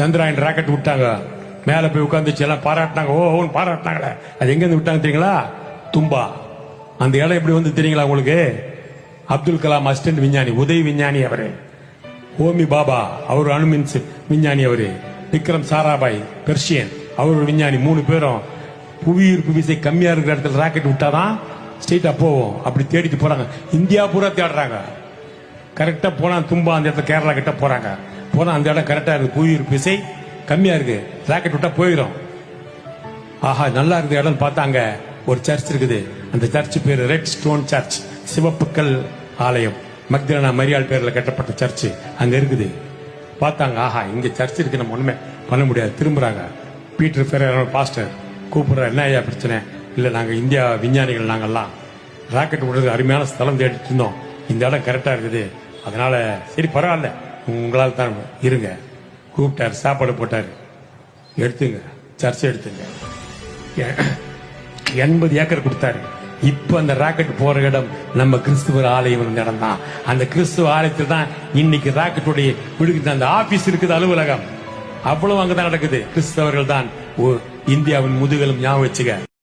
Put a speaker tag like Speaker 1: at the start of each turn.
Speaker 1: Chandrayaan rocket விட்டாங்க. மேல போய் உட்காந்துச்சு எல்லாம் பாராட்டினாங்க. ஓ ஓன்னு பாராட்டினாங்களே. அது எங்க விட்டாங்க தெரியுங்களா? தும்பா. அந்த இடம் எப்படி வந்து தெரியுங்களா உங்களுக்கு? அப்துல் கலாம் அசிஸ்டன்ட் விஞ்ஞானி உதவி விஞ்ஞானி அவரு. ஹோமி பாபா அவர் அணுமின் விஞ்ஞானி அவரு. விக்ரம் சாராபாய் பெர்ஷியன் அவர் விஞ்ஞானி மூணு பேரும். புவியீர்ப்பு விசை கம்மியா இருக்கிற இடத்துல ராக்கெட் விட்டாதான் ஸ்ட்ரெயிட்டா போவோம். அப்படி தேடிட்டு போறாங்க. இந்தியா பூரா தேடுறாங்க. கரெக்டா போனா தும்பா அந்த இடத்துல கேரளா கிட்ட போறாங்க. போனா அந்த இடம் கரெக்டா இருக்கு. புவியீர்ப்பு விசை கம்மியா இருக்கு. ராக்கெட் விட்டா போயிடும் ஆஹா நல்லா இருக்குது இடம் பார்த்தாங்க ஒரு சர்ச் இருக்குது. அந்த சர்ச் பேரு ரெட் ஸ்டோன் சர்ச் சிவப்புக்கல் ஆலயம். மக்தலனா மரியாள் பேர்ல கட்டப்பட்ட சர்ச் அங்க இருக்குது. பார்த்தாங்க ஆஹா இங்க சர்ச் இருக்கு. நம்ம ஒண்ணுமே பண்ண முடியாது. திரும்புறாங்க. பீட்டர் ஃபெரர் பாஸ்டர் கூப்பிடுற என்ன ஐயா பிரச்சனை? இல்ல நாங்க இந்தியா விஞ்ஞானிகள் நாங்கெல்லாம். ராக்கெட் விடுறது அருமையான ஸ்தலம் தேடிட்டு இருந்தோம். இந்த இடம் கரெக்டா இருக்குது. அதனால சரி பரவாயில்ல. உங்களால் தான் இருங்க. கூப்பிட்டாரு சாப்பாடு போட்டாரு. எடுத்துங்க சர்ச்சை எடுத்துங்க. எண்பது ஏக்கர் கொடுத்தாரு. இப்ப அந்த ராக்கெட் போற இடம் நம்ம கிறிஸ்துவர் ஆலயம் இருந்த இடம் தான் அந்த கிறிஸ்துவ ஆலயத்தில் தான் இன்னைக்கு ராக்கெட்டுடைய விடுகிற அந்த ஆபீஸ் இருக்குது அலுவலகம். அவ்வளவு அங்கதான் நடக்குது. கிறிஸ்தவர்கள் தான் ஓ- இந்தியாவின் முதுகெலும் ஞாபகம் வச்சுக்க.